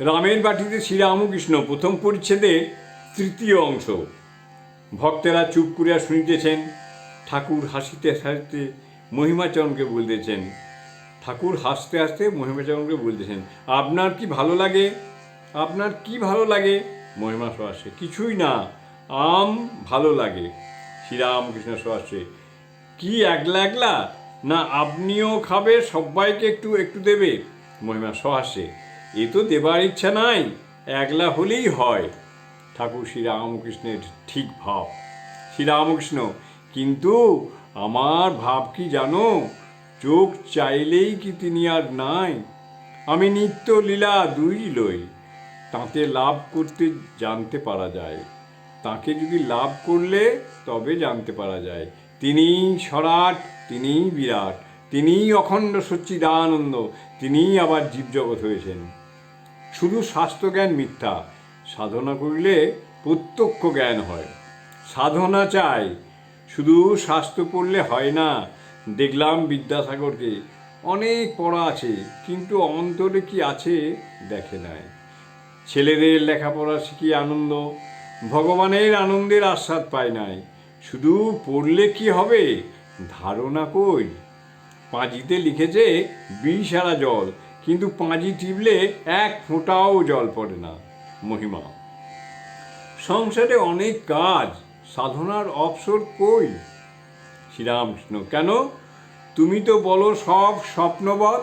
রামের বাটিতে শ্রীরামকৃষ্ণ প্রথম পরিচ্ছেদে তৃতীয় অংশ। ভক্তেরা চুপ করিয়া শুনিতেছেন, ঠাকুর হাসিতে হাসিতে মহিমাচরণকে বলতেছেন। ঠাকুর হাসতে হাসতে মহিমাচরণকে বলতেছেন, আপনার কি ভালো লাগে? আপনার কি ভালো লাগে? মহিমা সহাসে কিছুই না, আম ভালো লাগে। শ্রীরামকৃষ্ণ সহাসে কি একলা একলা? না, আপনিও খাবে, সবাইকে একটু একটু দেবে? মহিমা সহাসে এ তো দেবার ইচ্ছা নাই, একলা হলেই হয়। ঠাকুর শ্রীরামকৃষ্ণের ঠিক ভাব। শ্রীরামকৃষ্ণ কিন্তু আমার ভাব কি জানো? চোখ চাইলেই কি তিনি আর নাই? আমি নিত্য লীলা দুই লই তাতে লাভ করতে জানতে পারা যায়। তাকে যদি লাভ করলে তবে জানতে পারা যায়। তিনিই সরাট, তিনিই বিরাট, তিনিই অখণ্ড সচ্চিদানন্দ, তিনিই আবার জীবজগৎ হয়েছেন। শুধু স্বাস্থ্যজ্ঞান মিথ্যা। সাধনা করিলে প্রত্যক্ষ জ্ঞান হয়। সাধনা চাই। শুধু স্বাস্থ্য পড়লে হয় না। দেখলাম বিদ্যাসাগরকে। অনেক পড়া আছে, কিন্তু অন্তরে কি আছে দেখে নাই। ছেলেদের লেখাপড়া শিখি আনন্দ। ভগবানের আনন্দের আস্বাদ পায় নাই। শুধু পড়লে কি হবে? ধারণা কই? পাঁজিতে লিখেছে বিষারা জল। কিন্তু পাঁজি টিপলে এক ফোঁটাও জল পড়ে না। মহিমা। সংসারে অনেক কাজ, সাধনার অবসর কই? শ্রীরামকৃষ্ণ, কেন? তুমি তো বলো সব স্বপ্নবৎ।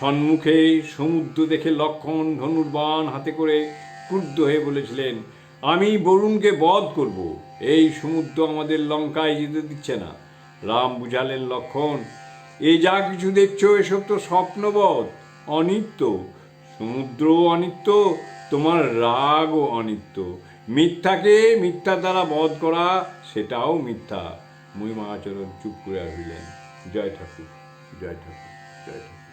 সম্মুখে সমুদ্র দেখে লক্ষণ ধনুর্বাণ হাতে করে ক্রুদ্ধ হয়ে বলেছিলেন, আমি বরুণকে বধ করব। এই সমুদ্র আমাদের লঙ্কায় যেতে দিচ্ছে না। রাম বুঝালেন লক্ষণ এই যা কিছু দেখছ, এসব তো স্বপ্নবধ, অনিত্য। সমুদ্র অনিত্য, তোমার রাগও অনিত্য। মিথ্যাকে মিথ্যা দ্বারা বধ করা, সেটাও মিথ্যা। মহিমা আচরণ চুপ করে আসলেন জয় ঠাকুর জয় ঠাকুর জয় ঠাকুর।